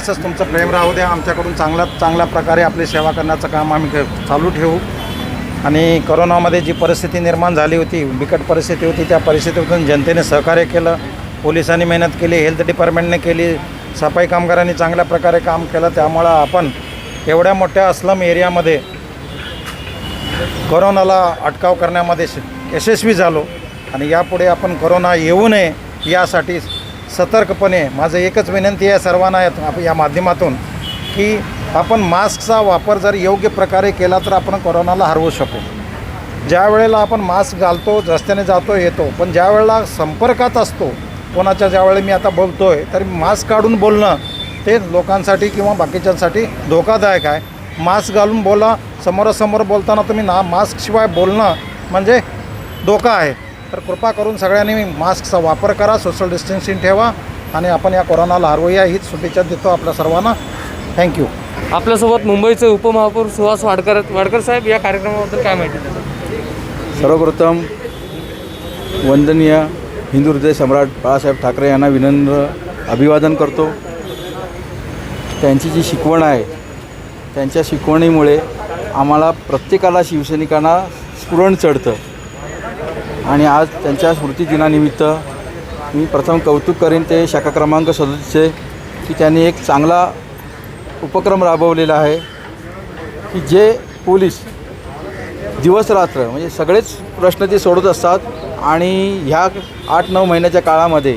असंच तुमचं प्रेम राहू द्या. आमच्याकडून चांगला चांगल्या प्रकारे आपली सेवा करण्याचं काम आम्ही चालू ठेवू. आणि करोनामध्ये जी परिस्थिती निर्माण झाली होती बिकट परिस्थिती होती त्या परिस्थितीतून जनतेने सहकार्य केलं. पोलिसांनी मेहनत केली हेल्थ डिपार्टमेंटने केली सफाई कामगारांनी चांगल्या प्रकारे काम केलं. त्यामुळं आपण एवढ्या मोठ्या अस्लम एरियामध्ये करोनाला अटकाव करण्यामध्ये श- यशस्वी झालो. आणि यापुढे आपण करोना येऊ नये यासाठी सतर्कपणे माझं एकच विनंती आहे सर्वांना या- या माध्यमातून की आपण मास्कचा वापर जर योग्य प्रकारे केला तर आपण कोरोनाला हरवू शकू. ज्या वेळेला आपण मास्क घालतो रस्त्याने जातो येतो पण ज्या वेळेला संपर्कात असतो कोणाच्या ज्यावेळी मी आता बोलतो आहे तर मास्क काढून बोलणं ते लोकांसाठी किंवा बाकीच्यांसाठी धोकादायक आहे. मास्क घालून बोला समोरासमोर बोलताना तुम्ही ना मास्कशिवाय बोलणं म्हणजे धोका आहे. तर कृपा करून सगळ्यांनी मास्कचा वापर करा सोशल डिस्टन्सिंग ठेवा आणि आपण या कोरोनाला हरवूया हीच शुभेच्छा देतो आपल्या सर्वांना. थँक्यू आपल्यासोबत मुंबईचे उपमहापौर सुहास वाडकर वाडकर साहेब या कार्यक्रमाबद्दल काय माहिती देतात? सर्वप्रथम वंदनीय हिंदू हृदय सम्राट बाळासाहेब ठाकरे यांना विनम्र अभिवादन करतो. त्यांची जी शिकवण आहे त्यांच्या शिकवणीमुळे आम्हाला प्रत्येकाला शिवसैनिकांना स्फुरण चढतं. आणि आज त्यांच्या स्मृतिदिनानिमित्त मी प्रथम कौतुक करेन ते शाखा क्रमांक सदस्य की त्यांनी एक चांगला उपक्रम राबवलेला आहे की जे पोलीस दिवसरात्र म्हणजे सगळेच प्रश्न ते सोडत असतात आणि ह्या आठ नऊ महिन्याच्या काळामध्ये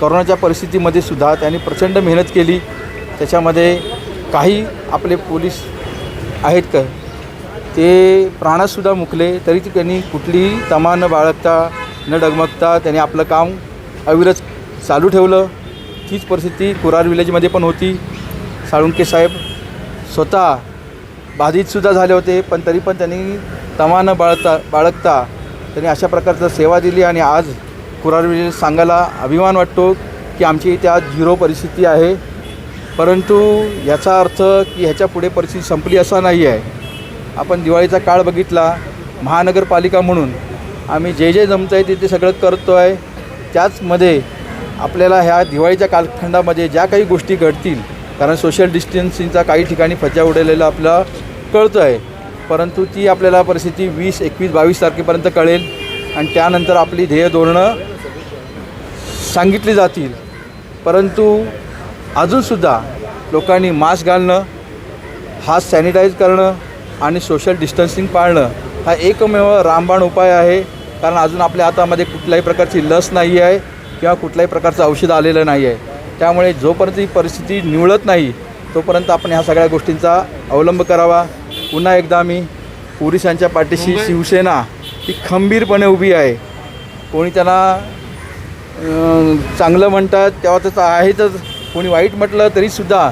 करोनाच्या परिस्थितीमध्ये सुद्धा त्यांनी प्रचंड मेहनत केली. त्याच्यामध्ये काही आपले पोलीस आहेत का? ते प्राणातसुद्धा मुकले तरी त्यांनी कुठलीही तमा न बाळगता न डगमगता त्यांनी आपलं काम अविरत चालू ठेवलं. तीच परिस्थिती कुरार विलेजमध्ये पण होती. साळुंके साहेब स्वतः बाधितसुद्धा झाले होते पण तरी पण त्यांनी तमा न बाळगता बाळगता त्यांनी अशा प्रकारचं सेवा दिली आणि आज कुरार विलेज सांगायला अभिमान वाटतो की आमची इथे आज झिरो परिस्थिती आहे. परंतु याचा अर्थ की ह्याच्या पुढे परिस्थिती संपली असा नाही आहे आपण दिवाळीचा काळ बघितला महानगरपालिका म्हणून. आम्ही जे जे जमतं आहे ते ते सगळं करतो आहे त्याचमध्ये आपल्याला ह्या दिवाळीच्या कालखंडामध्ये ज्या काही गोष्टी घडतील कारण सोशल डिस्टन्सिंगचा काही ठिकाणी फज्जा उडवलेला आपला कळतो आहे परंतु ती आपल्याला परिस्थिती वीस एकवीस बावीस तारखेपर्यंत कळेल आणि त्यानंतर आपली ध्येय धोरणं सांगितली जातील. परंतु अजूनसुद्धा लोकांनी मास्क घालणं हात सॅनिटाईज करणं आणि सोशल डिस्टन्सिंग पाळणं हा एकमेव रामबाण उपाय आहे. कारण अजून आपल्या हातामध्ये कुठल्याही प्रकारची लस नाही आहे किंवा कुठल्याही प्रकारचं औषध आलेलं नाही आहे. त्यामुळे जोपर्यंत ही परिस्थिती निवळत नाही तोपर्यंत आपण ह्या सगळ्या गोष्टींचा अवलंब करावा. पुन्हा एकदा मी पोलिसांच्या पाठीशी शिवसेना ही खंबीरपणे उभी आहे. कोणी त्यांना चांगलं म्हणतात तेव्हा त्याचं आहेतच. कोणी वाईट म्हटलं तरीसुद्धा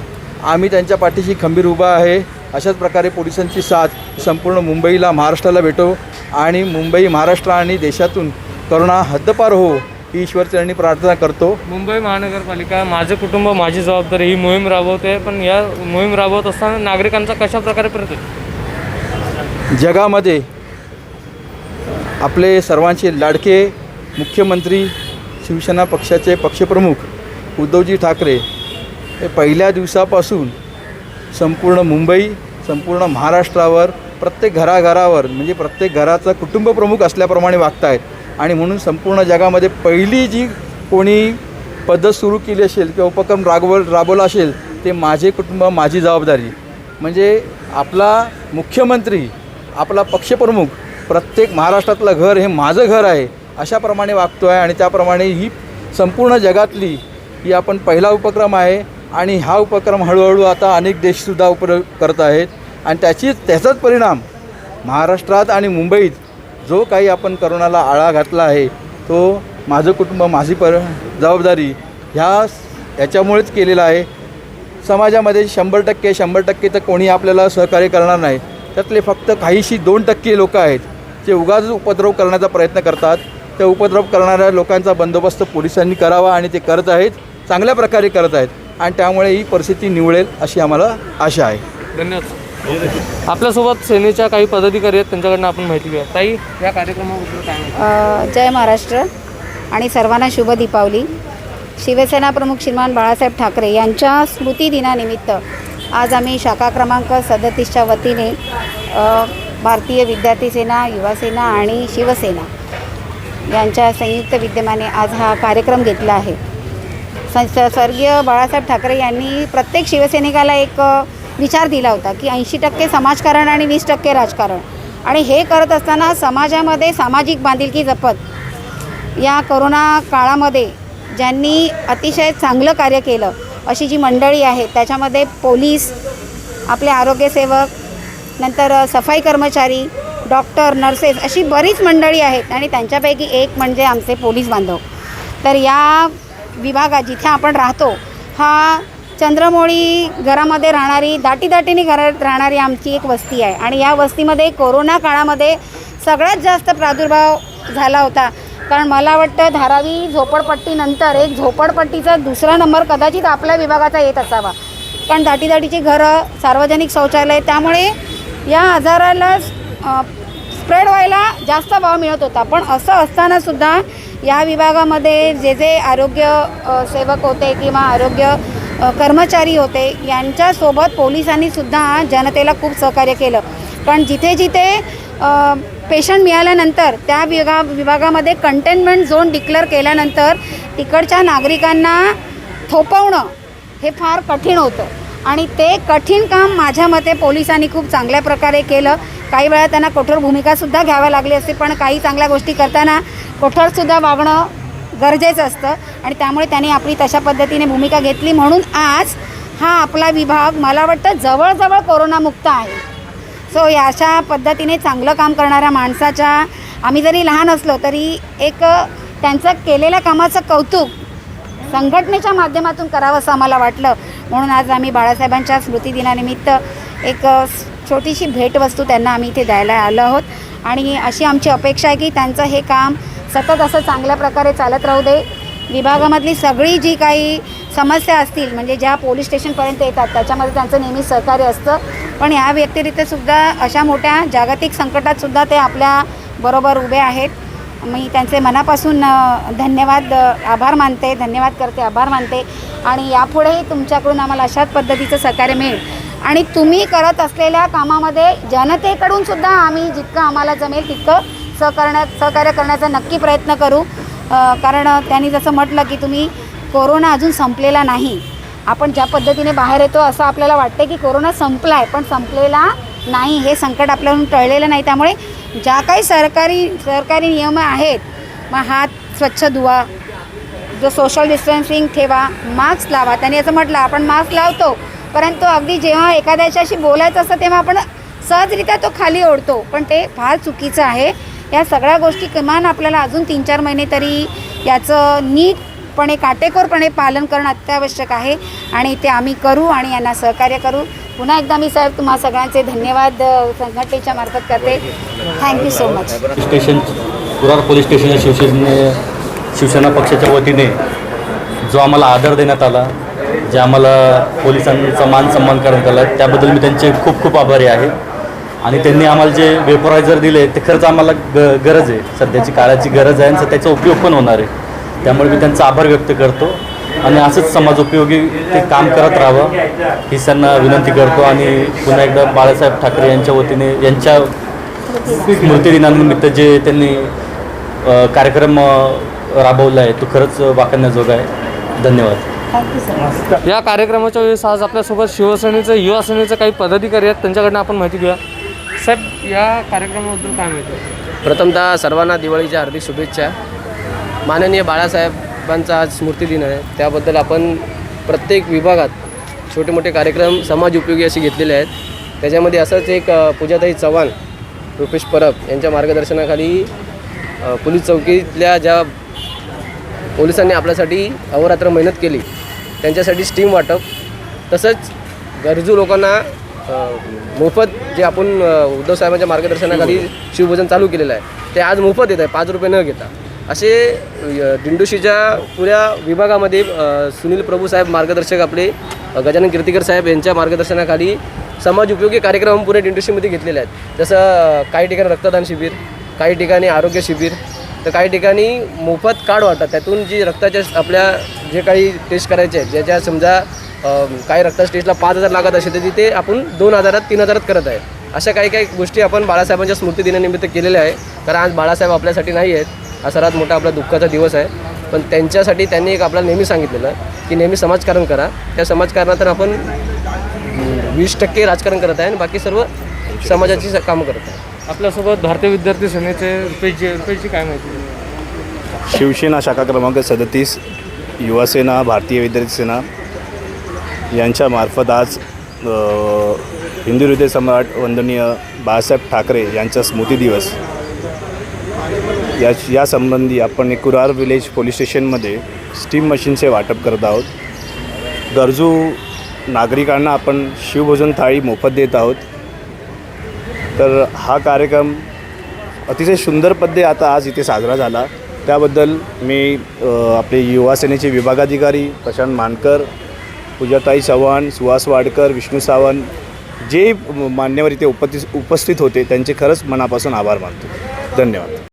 आम्ही त्यांच्या पाठीशी खंबीर उभा आहे. अशाच प्रकारे पोलिसांची साथ संपूर्ण मुंबईला महाराष्ट्राला भेटो आणि मुंबई महाराष्ट्र आणि देशातून करोना हद्दपार हो ही ईश्वरचरणी प्रार्थना करतो. मुंबई महानगरपालिका माझं कुटुंब माझी जबाबदारी ही मोहीम राबवते पण या मोहीम राबवत असताना नागरिकांचा कशा प्रकारे प्रति जगामध्ये आपले सर्वांचे लाडके मुख्यमंत्री शिवसेना पक्षाचे पक्षप्रमुख उद्धवजी ठाकरे हे पहिल्या दिवसापासून संपूर्ण मुंबई संपूर्ण महाराष्ट्रावर प्रत्येक घराघरावर म्हणजे प्रत्येक घराचा कुटुंबप्रमुख असल्याप्रमाणे वागत आहेत आणि म्हणून संपूर्ण जगामध्ये पहिली जी कोणी पद्धत सुरू केली असेल किंवा उपक्रम राबव राबवला असेल ते माझे कुटुंब माझी जबाबदारी. म्हणजे आपला मुख्यमंत्री आपला पक्षप्रमुख प्रत्येक महाराष्ट्रातलं घर हे माझं घर आहे अशाप्रमाणे वागतो आहे आणि त्याप्रमाणे ही संपूर्ण जगातली ही आपण पहिला उपक्रम आहे. आणि हा उपक्रम हळूहळू आता अनेक देशसुद्धा उपर करत आहेत. आणि त्याची त्याचाच परिणाम महाराष्ट्रात आणि मुंबईत जो काही आपण करोनाला आळा घातला आहे तो माझं कुटुंब माझी पर जबाबदारी ह्या याच्यामुळेच केलेला आहे. समाजामध्ये शंभर टक्के शंभर टक्के तर कोणी आपल्याला सहकार्य करणार नाही. त्यातले फक्त काहीशी दोन टक्के लोक आहेत जे उगाच उपद्रव करण्याचा प्रयत्न करतात. त्या उपद्रव करणाऱ्या लोकांचा बंदोबस्त पोलिसांनी करावा आणि ते करत आहेत चांगल्या प्रकारे करत आहेत. आणि त्यामुळे ही परिस्थिती निवळेल अशी आम्हाला आशा आहे. धन्यवाद. आपल्यासोबत सेनेच्या काही पदाधिकारी आहेत त्यांच्याकडनं आपण माहिती घेऊया. ताई या कार्यक्रमाबद्दल काय माहिती अ, जय महाराष्ट्र आणि सर्वांना शुभ दीपावली. शिवसेना प्रमुख श्रीमान बाळासाहेब ठाकरे यांच्या स्मृतिदिनानिमित्त आज आम्ही शाखा क्रमांक सदतीसच्या वतीने अ, भारतीय विद्यार्थी सेना युवा सेना आणि शिवसेना यांच्या संयुक्त विद्यमाने आज हा कार्यक्रम घेतला आहे. स्वर्गीय बाळासाहेब ठाकरे यांनी प्रत्येक शिवसैनिकाला एक विचार दिला होता की ऐंशी टक्के समाजकारण आणि वीस टक्के राजकारण. आणि हे करत असताना समाजामध्ये सामाजिक बांधिलकी जपत या करोना काळामध्ये ज्यांनी अतिशय चांगलं कार्य केलं अशी जी मंडळी आहे त्याच्यामध्ये पोलीस आपले आरोग्यसेवक नंतर सफाई कर्मचारी डॉक्टर नर्सेस अशी बरीच मंडळी आहेत आणि त्यांच्यापैकी एक म्हणजे आमचे पोलीस बांधव. तर या विभागात जिथे आपण राहतो हा चंद्रमोळी घरामध्ये राहणारी दाटी दाटीने घरात राहणारी आमची एक वस्ती आहे. आणि या वस्तीमध्ये कोरोना काळामध्ये सगळ्यात जास्त प्रादुर्भाव झाला होता. कारण मला वाटतं धारावी झोपडपट्टीनंतर एक झोपडपट्टीचा दुसरा नंबर कदाचित आपल्या विभागाचा येत असावा. कारण दाटी दाटीची घरं सार्वजनिक शौचालय त्यामुळे या आजाराला स्प्रेड व्हायला जास्त भाव मिळत होता. पण असं असतानासुद्धा या विभागामध्ये जे जे आरोग्य सेवक होते किंवा आरोग्य कर्मचारी होते यांच्यासोबत पोलिसांनी सुद्धा जनतेला खूप सहकार्य केलं. पण जिथे जिथे पेशंट मिळाल्यानंतर त्या विभागा विभागामध्ये कंटेनमेंट झोन डिक्लेअर केल्यानंतर तिकडच्या नागरिकांना थोपवणं हे फार कठीण होतं. आणि ते कठीण काम माझ्या मते पोलिसांनी खूप चांगल्या प्रकारे केलं. काही वेळा त्यांना कठोर भूमिकासुद्धा घ्यावी लागली असते पण काही चांगल्या गोष्टी करताना कठोरसुद्धा वागणं गरजेचं असतं. आणि त्यामुळे त्यांनी आपली तशा पद्धतीने भूमिका घेतली. म्हणून आज हा आपला विभाग मला वाटतं जवळजवळ कोरोनामुक्त आहे. सो या अशा पद्धतीने चांगलं काम करणाऱ्या माणसाच्या आम्ही जरी लहान असलो तरी एक त्यांचं केलेल्या कामाचं कौतुक संघटनेच्या माध्यमातून करावं असं आम्हाला वाटलं. म्हणून आज आम्ही बाळासाहेबांच्या स्मृतिदिनानिमित्त एक छोटीशी भेटवस्तू त्यांना आम्ही इथे द्यायला आलो आहोत. आणि अशी आमची अपेक्षा आहे की त्यांचं हे काम सतत असं चांगल्या प्रकारे चालत राहू दे. विभागामधली सगळी जी काही समस्या असतील म्हणजे ज्या पोलीस स्टेशनपर्यंत येतात त्याच्यामध्ये त्यांचं नेहमी सहकार्य असतं. पण या व्यतिरिक्तसुद्धा अशा मोठ्या जागतिक संकटातसुद्धा ते आपल्या बरोबर उभे आहेत. मी त्यांचे मनापासून धन्यवाद आभार मानते धन्यवाद करते आभार मानते. आणि यापुढेही तुमच्याकडून आम्हाला अशाच पद्धतीचं सहकार्य मिळेल. आणि तुम्ही करत असलेल्या कामामध्ये जनतेकडून सुद्धा आम्ही जितकं आम्हाला जमेल तितकं सहकरण्या सहकार्य करण्याचा नक्की प्रयत्न करू. कारण त्यांनी जसं म्हटलं की तुम्ही कोरोना अजून संपलेला नाही. आपण ज्या पद्धतीने बाहेर येतो असं आपल्याला वाटतं की कोरोना संपला आहे पण संपलेला नाही हे संकट आपल्याकडून टळलेलं नाही. त्यामुळे ज्या काही सरकारी सरकारी नियम आहेत मग हात स्वच्छ धुवा. जो सोशल डिस्टन्सिंग ठेवा मास्क लावा. त्यांनी असं म्हटलं आपण मास्क लावतो. परंतु अगदी जेव्हा एखाद्याच्याशी बोलायचं असतं तेव्हा आपण सहजरित्या तो खाली ओढतो. पण ते फार चुकीचं आहे. या सगळ्या गोष्टी किमान आपल्याला अजून तीन चार महिने तरी याचं नीटपणे काटेकोरपणे पालन करणं अत्यावश्यक आहे. आणि ते आम्ही करू आणि यांना सहकार्य करू. पुन्हा एकदा मी साहेब तुम्हा सगळ्यांचे धन्यवाद संघटनेच्या मार्फत करते. Thank you so much station Kurar police स्टेशनच्या शिवसेने शिवसेना पक्षाच्या वतीने जो आम्हाला आदर देण्यात आला जे आम्हाला पोलिसांचा मान सन्मान करण्यात आला त्याबद्दल मी त्यांचे खूप खूप आभारी आहे. आणि त्यांनी आम्हाला जे वेपरायझर दिले ते खरंच आम्हाला ग गरज आहे. सध्याची काळाची गरज आहे आणि त्याचा उपयोग पण होणार आहे. त्यामुळे मी त्यांचा आभार व्यक्त करतो. आणि असंच समाज उपयोगी ते काम करत राहावं ही त्यांना विनंती करतो. आणि पुन्हा एकदा बाळासाहेब ठाकरे यांच्या वतीने यांच्या स्मृतिदिनानिमित्त जे त्यांनी कार्यक्रम राबवला आहे तो खरंच वाकण्याजोगा आहे. धन्यवाद. या कार्यक्रमाच्या वेळेस आज आपल्यासोबत शिवसेनेचं युवा सेनेचं काही पदाधिकारी आहेत. त्यांच्याकडनं आपण माहिती घेऊया. साहेब या कार्यक्रमाबद्दल काय माहिती? प्रथमतः सर्वांना दिवाळीच्या हार्दिक शुभेच्छा. माननीय बाळासाहेबांचा आज स्मृतिदिन आहे. त्याबद्दल आपण प्रत्येक विभागात छोटे मोठे कार्यक्रम समाज उपयोगी असे घेतलेले आहेत. त्याच्यामध्ये असंच एक पूजाताई चव्हाण रुपेश परब यांच्या मार्गदर्शनाखाली पोलीस चौकीतल्या ज्या पोलिसांनी आपल्यासाठी अहोरात्र मेहनत केली त्यांच्यासाठी स्टीम वाटप. तसंच गरजू लोकांना मोफत जे आपण उद्धव साहेबांच्या मार्गदर्शनाखाली शिवभोजन. चालू केलेलं आहे ते आज मोफत येत आहे पाच रुपये न घेता. असे दिंडोशीच्या पुऱ्या विभागामध्ये सुनील प्रभू साहेब मार्गदर्शक आपले गजानन कीर्तीकर साहेब यांच्या मार्गदर्शनाखाली समाज उपयोगी कार्यक्रम पुऱ्या दिंडोशीमध्ये घेतलेले आहेत. जसं काही ठिकाणी रक्तदान शिबिर काही ठिकाणी आरोग्य शिबिर तर काही ठिकाणी मोफत कार्ड वाटतात. त्यातून जी रक्ताच्या आपल्या जे काही टेस्ट करायचे आहेत ज्याच्या समजा काही रक्ताच्या टेस्टला पाच हजार लागत असेल तर तिथे आपण दोन हजारात तीन हजारात करत आहे. अशा काही काही गोष्टी आपण बाळासाहेबांच्या स्मृती दिनानिमित्त केलेल्या आहे. कारण आज बाळासाहेब आपल्यासाठी नाही आहेत. हा सर्वात मोठा आपला दुःखाचा दिवस आहे. पण त्यांच्यासाठी त्यांनी एक आपल्याला नेहमी सांगितलेलं की नेहमी समाजकारण करा. त्या समाजकारणात आपण वीस टक्के राजकारण करत आहे आणि बाकी सर्व समाजाची कामं करत आहे. आपल्यासोबत भारतीय विद्यार्थी सेनेचे रुपेशजी रुपेशजी काय माहिती? शिवसेना शाखा क्रमांक सदतीस युवासेना भारतीय विद्यार्थी सेना यांच्यामार्फत आज हिंदू हृदय सम्राट वंदनीय बाळासाहेब ठाकरे यांचा स्मृती दिवस. या यासंबंधी आपण कुरार विलेज पोलीस स्टेशनमध्ये स्टीम मशीनचे वाटप करत आहोत. गरजू नागरिकांना आपण शिवभोजन थाळी मोफत देत आहोत. तर हा कार्यक्रम अतिशय सुंदर पद्धती आता आज इथे साजरा झाला. त्याबद्दल मी आपले युवासेनेचे विभागाधिकारी प्रशांत मानकर पूजाताई चव्हाण सुहास वाडकर विष्णू सावंत जे मान्यवर इथे उपस्थित उपस्थित होते त्यांचे खरंच मनापासून आभार मानतो. धन्यवाद.